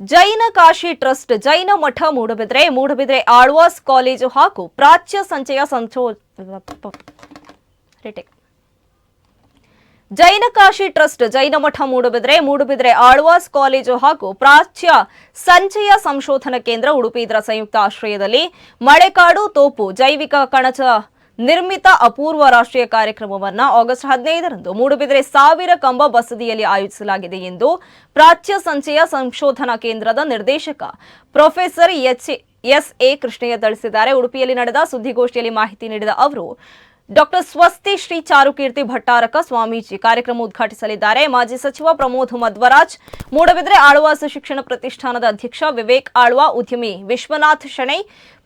ಜೈನ Kashi trust ಜೈನ ಮಠ Moodbidri Moodbidri Alva's college ಹಾಗೂ ಪ್ರಾಚ್ಯ ಸಂಚಯ ಸಂಚೋ. ಜೈನ Kashi trust ಜೈನ ಮಠ Moodbidri Moodbidri Alva's college ಹಾಗೂ ಪ್ರಾಚ್ಯ ಸಂಚಯ ಸಂಶೋಧನಾ ಕೇಂದ್ರ ಉಡುಪಿ ಸಂಯುಕ್ತ ಆಶ್ರಯದಲ್ಲಿ ಮಳೆಕಾಡು ತೋಪು ಜೈವಿಕ ಕಣಜ ನಿರ್ಮಿತ ಅಪೂರ್ವ ರಾಷ್ಟ್ರೀಯ ಕಾರ್ಯಕ್ರಮವನ್ನು ಆಗಸ್ಟ್ ಹದಿನೈದರಂದು ಮೂಡುಬಿದಿರೆ ಸಾವಿರ ಕಂಬ ಬಸದಿಯಲ್ಲಿ ಆಯೋಜಿಸಲಾಗಿದೆ ಎಂದು ಪ್ರಾಚ್ಯ ಸಂಚಯ ಸಂಶೋಧನಾ ಕೇಂದ್ರದ ನಿರ್ದೇಶಕ professor H S A Krishnaiah ತಿಳಿಸಿದ್ದಾರೆ. ಉಡುಪಿಯಲ್ಲಿ ನಡೆದ ಸುದ್ದಿಗೋಷ್ಠಿಯಲ್ಲಿ ಮಾಹಿತಿ ನೀಡಿದ ಅವರು ಡಾಕ್ಟರ್ ಸ್ವಸ್ತಿ ಶ್ರೀ ಚಾರುಕೀರ್ತಿ ಭಟ್ಟಾರಕ ಸ್ವಾಮೀಜಿ ಕಾರ್ಯಕ್ರಮ ಉದ್ಘಾಟಿಸಲಿದ್ದಾರೆ. ಮಾಜಿ ಸಚಿವ ಪ್ರಮೋದ್ ಮಧ್ವರಾಜ್, ಮೂಡಬಿದ್ರೆ ಆಳ್ವಾಸ್ ಶಿಕ್ಷಣ ಪ್ರತಿಷ್ಠಾನದ ಅಧ್ಯಕ್ಷ ವಿವೇಕ್ ಆಳ್ವಾ, ಉದ್ಯಮಿ Vishwanath Shenoy,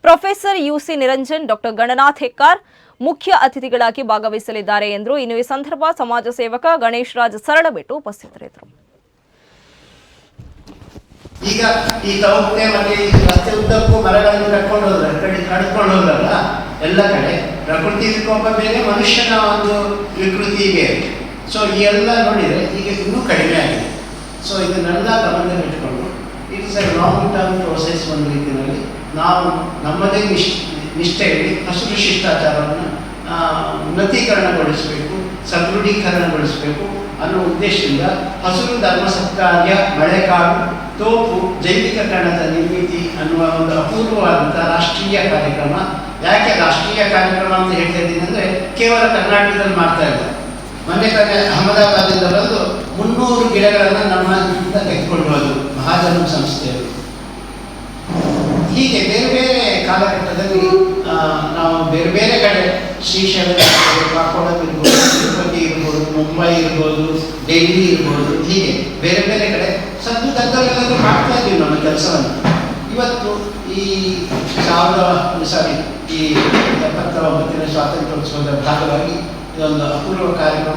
professor U C Niranjan, doctor Gananath Hekkar ಮುಖ್ಯ ಅತಿಥಿಗಳಾಗಿ ಭಾಗವಹಿಸಲಿದ್ದಾರೆ ಎಂದರು. ಇನ್ನು ಈ ಸಂದರ್ಭ ಸಮಾಜ ಸೇವಕ ಗಣೇಶ್ ರಾಜ್ ಸರಳಬೆಟ್ಟು ಉಪಸ್ಥಿತರಿದ್ದರು. ಈಗ ಈ ತೌಕ್ತೆ ಮತ್ತೆ ಈ ರಸ್ತೆ ಉದ್ದಕ್ಕೂ ಮರಗಳನ್ನು ಕಟ್ಕೊಂಡು ಹೋದ್ರೆ, ಕಡೆ ಕಡ್ಕೊಂಡು ಹೋದ್ರಲ್ಲ, ಎಲ್ಲ ಕಡೆ ಪ್ರಕೃತಿ ವಿಕೋಪ ಬೇರೆ, ಮನುಷ್ಯನ ಒಂದು ವಿಕೃತಿ ಬೇರೆ ಸೊ ಈ ಎಲ್ಲ ನೋಡಿದರೆ ಈಗ ಇನ್ನೂ ಕಡಿಮೆ ಆಗಿದೆ. ಸೊ ಇದನ್ನೆಲ್ಲ ಗಮನದಲ್ಲಿಟ್ಟುಕೊಂಡು it it's a long term process ಒಂದು ರೀತಿಯಲ್ಲಿ. ನಾವು ನಮ್ಮದೇ ನಿಶ್, ನಿಷ್ಠೆಯಲ್ಲಿ ಹಸಿರು ಶಿಷ್ಟಾಚಾರವನ್ನು ಉನ್ನತೀಕರಣಗೊಳಿಸಬೇಕು, ಸದೃಢೀಕರಣಗೊಳಿಸಬೇಕು ಅನ್ನೋ ಉದ್ದೇಶದಿಂದ ಹಸಿರು ಧರ್ಮ ಸತ್ಕಾರ್ಯ ಮಳೆಕಾಡು, ತೋಪು, ಜೈವಿಕ ಕಣದ ನಿರ್ಮಿತಿ ಅನ್ನುವ ಒಂದು ಅಪೂರ್ವವಾದಂಥ ರಾಷ್ಟ್ರೀಯ ಕಾರ್ಯಕ್ರಮ ಯಾಕೆ ರಾಷ್ಟ್ರೀಯ ಕಾರ್ಯಕ್ರಮ ಅಂತ ಹೇಳ್ತಾ ಇದ್ದೀನಿ ಅಂದರೆ ಕೇವಲ ಕರ್ನಾಟಕದಲ್ಲಿ ಮಾಡ್ತಾ ಇಲ್ಲ. ಮೊನ್ನೆ ತಾನೆ ಅಹಮದಾಬಾದಿಂದ ಬಂದು ಮುನ್ನೂರು ಗಿಡಗಳನ್ನು ನಮ್ಮಿಂದ ತೆಗೆದುಕೊಂಡು ಮಹಾಜನ ಸಂಸ್ಥೆಯವರು. ಹೀಗೆ ಬೇರೆ ಬೇರೆ ಕಾಲಘಟ್ಟದಲ್ಲಿ ನಾವು ಬೇರೆ ಬೇರೆ ಕಡೆ ಶ್ರೀಶೈಲ ಕಾಕೋಡಂ ಇರ್ಬೋದು, ತಿರುಪತಿ ಇರ್ಬೋದು, ಮುಂಬೈ ಇರ್ಬೋದು, ಡೆಲ್ಲಿ ಇರ್ಬೋದು, ಹೀಗೆ ಬೇರೆ ಬೇರೆ ಕಡೆ ಸದ್ದು ಗದ್ದಲೆಲ್ಲ ಮಾಡ್ತಾ ಇದ್ದೀವಿ ನಮ್ಮ ಕೆಲಸವನ್ನು. ಇವತ್ತು ಈ ಸಾವಿರದ ಸಾರಿ ಈ ಎಪ್ಪತ್ತ ಒಂಬತ್ತನೇ ಸ್ವಾತಂತ್ರ್ಯೋತ್ಸವದ ಭಾಗವಾಗಿ ಇದೊಂದು ಅಪೂರ್ವ ಕಾರ್ಯಕ್ರಮ.